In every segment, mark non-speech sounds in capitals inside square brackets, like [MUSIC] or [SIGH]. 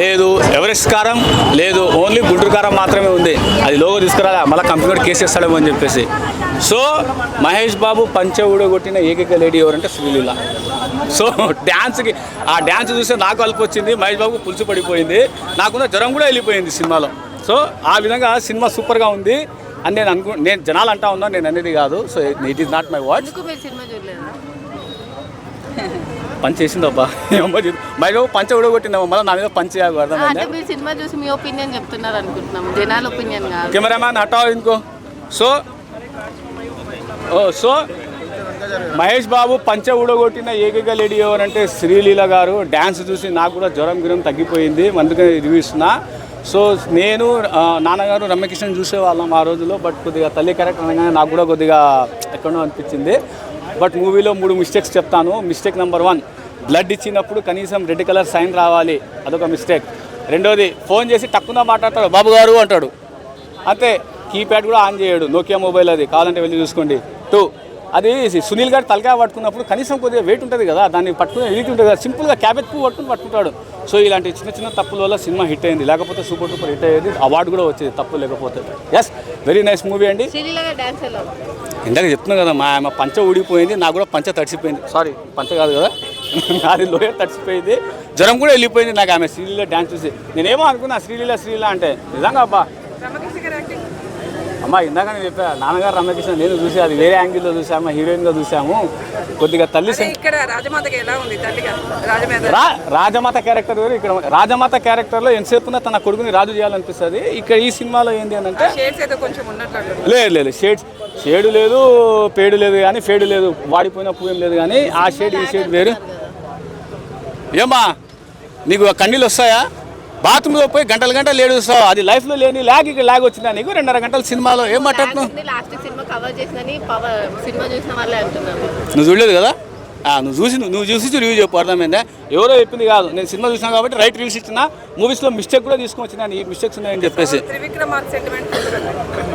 లేదు ఎవరెస్ట్ కారం లేదు ఓన్లీ గుంటూరు కారం మాత్రమే ఉంది. అది లోగో తీసుకురాలా మళ్ళీ కంప్యూటర్ కేసు వేస్తాడేమో అని చెప్పేసి. సో మహేష్ బాబు పంచ ఊడగొట్టిన ఏకైక లేడీ ఎవరంటే శ్రీలీల సో డ్యాన్స్కి ఆ డ్యాన్స్ చూస్తే నాకు అల్పు వచ్చింది మహేష్ బాబు పులుసు పడిపోయింది నాకున్న జ్వరం కూడా వెళ్ళిపోయింది సినిమాలో. సో ఆ విధంగా సినిమా సూపర్గా ఉంది. అని నేను అనుకు నేను జనాలు అంటా ఉన్నా నేను అనేది కాదు. So it is not my watch punch చేసిందబ్బా ఏమో బాబు పంచ ఊడగొట్టిందమ్మా మళ్ళీ నా మీద పంచ అంటే మీరు సినిమా చూసి మీ ఒపీనియన్ చెప్తున్నారు అనుకుంటున్నాం జనాల ఒపీనియన్ కాదు. కెమెరామ్యాన్ హటావ్ ఇంకో. So oh so Mahesh Babu పంచ ఊడగొట్టిన ఏకైక లేడీ ఎవరంటే శ్రీలీల గారు. డ్యాన్స్ చూసి నాకు కూడా జ్వరం గిరం తగ్గిపోయింది. అందుకని రివ్యూ ఇస్తున్నా. సో నేను నాన్నగారు రమ్యకృష్ణ చూసేవాళ్ళం ఆ రోజులో బట్ కొద్దిగా తల్లి క్యారెక్టర్ అనగానే నాకు కూడా కొద్దిగా ఎక్కడో అనిపించింది. బట్ మూవీలో మూడు మిస్టేక్స్ చెప్తాను. మిస్టేక్ నెంబర్ వన్ బ్లడ్ ఇచ్చినప్పుడు కనీసం రెడ్ కలర్ సైన్ రావాలి. అదొక మిస్టేక్ రెండోది ఫోన్ చేసి తక్కువ మాట్లాడతాడు. బాబు గారు అంటాడు. అంతే కీప్యాడ్ కూడా ఆన్ చేయడు. నోకియా మొబైల్ అది. కావాలంటే వెళ్ళి చూసుకోండి. టూ అది సునీల్ గారు తలకాయ పట్టుకున్నప్పుడు కనీసం కొద్దిగా వెయిట్ ఉంటుంది కదా దాన్ని పట్టుకుని ఎలిట్ ఉంటుంది కదా. సింపుల్గా క్యాబెట్ పువ్వు పట్టుకుని పట్టుకుంటాడు. సో ఇలాంటి చిన్న చిన్న తప్పుల వల్ల సినిమా హిట్ అయింది. లేకపోతే సూపర్ డూపర్ హిట్ అయ్యేది అవార్డు కూడా వచ్చేది తప్పు లేకపోతే. ఎస్ వెరీ నైస్ మూవీ అండి? ఇందాక చెప్తున్నా కదా మా ఆమె పంచ ఊడిపోయింది నాకు కూడా పంచ తడిసిపోయింది. సారీ పంచ కాదు కదా. [LAUGHS] నాది లోయ తడిసిపోయింది. జ్వరం కూడా వెళ్ళిపోయింది నాకు ఆమె శ్రీలీల డ్యాన్స్ చూసి. నేనేమో అనుకున్నా శ్రీలీల శ్రీలీల అంటే. నిజంగా అబ్బా. అమ్మ ఇందాక నేను చెప్పా నాన్నగారు రమ్యకృష్ణ నేను చూసి అది వేరే యాంగిల్లో చూసాము హీరోయిన్గా చూసాము. కొద్దిగా తల్లి ఇక్కడ రాజమాతకి ఎలా ఉంది? తల్లిగా రాజమాత. క్యారెక్టర్ వేరు. ఇక్కడ రాజమాత క్యారెక్టర్లో ఎంతసేపున తన కొడుకుని రాజు చేయాలనిపిస్తుంది. ఇక్కడ ఈ సినిమాలో ఏంటి అని అంటే లేదు లేదు. షేడ్ షేడు లేదు పేడు లేదు కానీ ఫేడు లేదు. వాడిపోయిన ఏం లేదు కానీ ఆ షేడ్ ఈ షేడ్ వేరు. ఏమా నీకు కన్నీళ్ళు వస్తాయా? బాత్రూంలో పోయి గంటల గంటలు లేడు వస్తావు అది లైఫ్లో లేని లాగ్ ఇక్కడ లాగ్ వచ్చిందా నీకు? రెండున్నర గంటల సినిమాలో ఏం మాట్లాడుతున్నావు? డాన్స్ని లాస్ట్ సినిమా కవర్ చేసిందని పవర్ సినిమా చూసిన వాళ్ళే అంటున్నారు. నువ్వు చూడలేదు కదా? ఆ, నువ్వు చూసి నువ్వు చూసి రివ్యూ చెప్పు అర్థమైందా? ఎవరో చెప్పింది కాదు. నేను సినిమా చూసినా కాబట్టి రైట్ రివ్యూస్ ఇచ్చిన మూవీస్లో మిస్టేక్ కూడా తీసుకొని వచ్చినా ఈ మిస్టేక్స్ ఉన్నాయని చెప్పేసి. Trivikram mark sentiment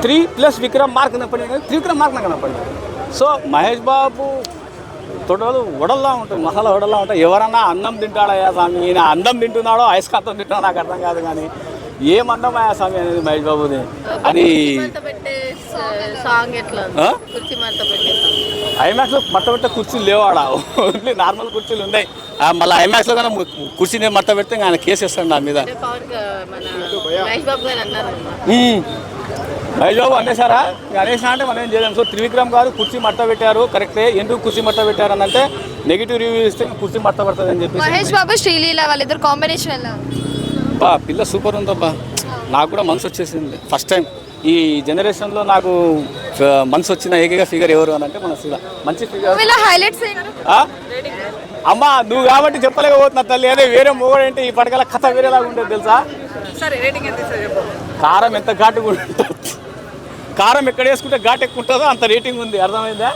three plus Vikram mark కనపడింది త్రివిక్రమ్ మార్క్ నాకు కనపడింది. సో మహేష్ బాబు తొడలు వడల్లా ఉంటుంది మసాలా వడల్లా ఉంటాయి. ఎవరన్నా అన్నం తింటాడా స్వామి? ఈయన అందం తింటున్నాడో అయస్కాంతం తింటాడో నాకు అర్థం కాదు కానీ ఏం అందం అయ్యా స్వామి అనేది మహేష్ బాబుది? అది సాంగ్ ఐమాక్స్లో మట్ట పెట్టే కుర్చీలు లేవాడా ఓన్లీ నార్మల్ కుర్చీలు ఉన్నాయి. ఆ, మళ్ళీ ఐమాక్స్లో కానీ కుర్చీని మట్ట పెడితే ఆయన కేసు వేస్తాడు నా మీద. బాబు అనేసారా అనేసినా అంటే మనం ఏం చేయలేం. సో త్రివిక్రమ్ గారు కుర్చీ మట్ట పెట్టారు. కరెక్టే. ఎందుకు కుర్చీ మట్ట పెట్టారు అని అంటే నెగిటివ్ రివ్యూ ఇస్తే కుర్చీ మట్ట పడుతుంది అని చెప్పేసి. మహేష్ బాబు శ్రీలీల వాళ్ళిద్దరు కాంబినేషన్ ఎలా? బా పిల్ల సూపర్ ఉందబ్బా. నాకు కూడా మనసు వచ్చేసింది. ఫస్ట్ టైం ఈ జనరేషన్లో నాకు మనసు వచ్చిన ఏకైక ఫిగర్ ఎవరు అని అంటే మన శిల మంచి ఫిగర్ హైలైట్స్ ఏంటి ఆ? అమ్మా నువ్వు కాబట్టి చెప్పలేకపోతున్నా తల్లి. అదే వేరే మొగడంటే? ఈ పడకల కథ వేరేలాగా ఉంటుంది తెలుసా? చెప్పు. కారం ఎంత ఘాటుగా ఉంటుంది. కారం ఎక్కడ వేసుకుంటే ఘాట్ ఎక్కువ ఉంటుందో అంత రేటింగ్ ఉంది. అర్థమైందా?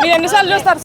మీరు ఎన్నిసార్లు చూస్తారు?